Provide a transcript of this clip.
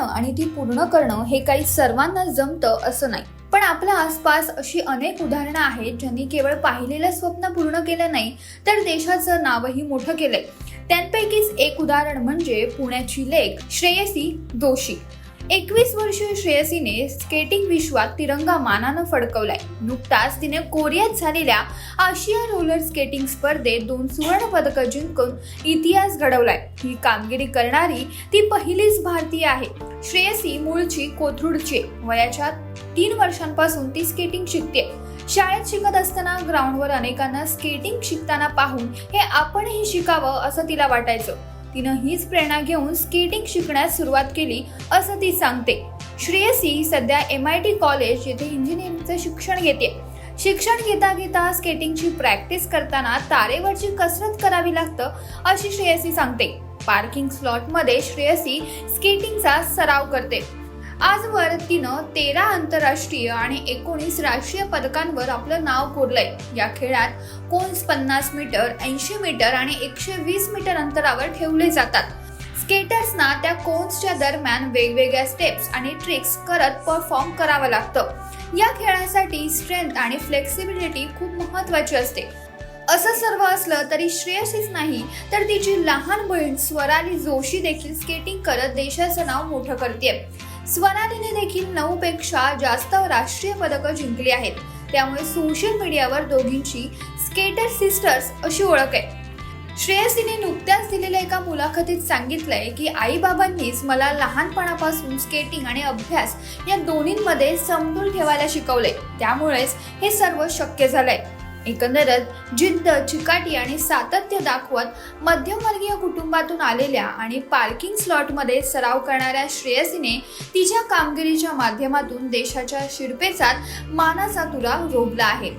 आणि ती पूर्ण करणं हे काही सर्वांना जमतं असं नाही. पण आपल्या आसपास अशी अनेक उदाहरणं आहेत ज्यांनी केवळ पाहिलेलं स्वप्न पूर्ण केलं नाही तर देशाचं नावही मोठं केलंय. त्यांपैकीच एक उदाहरण म्हणजे पुण्याची लेख श्रेयसी दोषी एकवीस वर्षीय श्रेयसीने स्केटिंग विश्वात तिरंगा मानानं फडकवलाय. नुकताच तिने कोरियात झालेल्या आशिया रोलर स्केटिंग स्पर्धेत दोन सुवर्ण पदकं जिंकून इतिहास घडवलाय. ही कामगिरी करणारी ती पहिलीच भारतीय आहे. श्रेयसी मूळची कोथरूडची वयाच्या तीन वर्षांपासून ती स्केटिंग शिकते शाळेत शिकत असताना ग्राउंडवर अनेकांना स्केटिंग शिकताना पाहून हे आपणही शिकावं असं तिला वाटायचं. तिनं हीच प्रेरणा घेऊन स्केटिंग शिकण्यास सुरुवात केली असं ती सांगते. श्रेयसी सध्या एम आय टी कॉलेज येथे इंजिनिअरिंगचं शिक्षण घेते. शिक्षण घेता घेता स्केटिंगची प्रॅक्टिस करताना तारेवरची कसरत करावी लागतं अशी श्रेयसी सांगते. पार्किंग स्लॉटमध्ये श्रेयसी स्केटिंगचा सराव करते. आजवर तिनं तेरा आंतरराष्ट्रीय आणि एकोणीस राष्ट्रीय पदकांवर आपलं नाव कोरलंय. या खेळात कोन्स पन्नास मीटर ऐंशी मीटर आणि एकशे वीस मीटर अंतरावर ठेवले जातात. स्केटर्सना त्या कोन्सच्या दरम्यान वेगवेगळ्या स्टेप्स आणि ट्रिक्स करत परफॉर्म करावं लागतं. या खेळासाठी स्ट्रेंथ आणि फ्लेक्सिबिलिटी खूप महत्वाची असते. असं सर्व असलं तरी श्रेयसीच नाही तर तिची लहान बहीण स्वराली जोशी देखील स्केटिंग करत देशाचं नाव मोठं करते स्वरालीने देखील नऊ पेक्षा जास्त राष्ट्रीय पदकं जिंकली आहेत. त्यामुळे सोशल मीडियावर दोघींची स्केटर सिस्टर्स अशी ओळख आहे. श्रेयसीने नुकत्याच दिलेल्या एका मुलाखतीत सांगितलंय की आईबाबांनीच मला लहानपणापासून स्केटिंग आणि अभ्यास या दोन्हींमध्ये समतोल ठेवायला शिकवले त्यामुळेच हे सर्व शक्य झालंय. एकंदरच जिद्द चिकाटी आणि सातत्य दाखवत मध्यमवर्गीय कुटुंबातून आलेल्या आणि पार्किंग स्लॉटमध्ये सराव करणाऱ्या श्रेयसीने तिच्या कामगिरीच्या माध्यमातून देशाच्या शिरपेचात मानाचा तुरा रोवला आहे.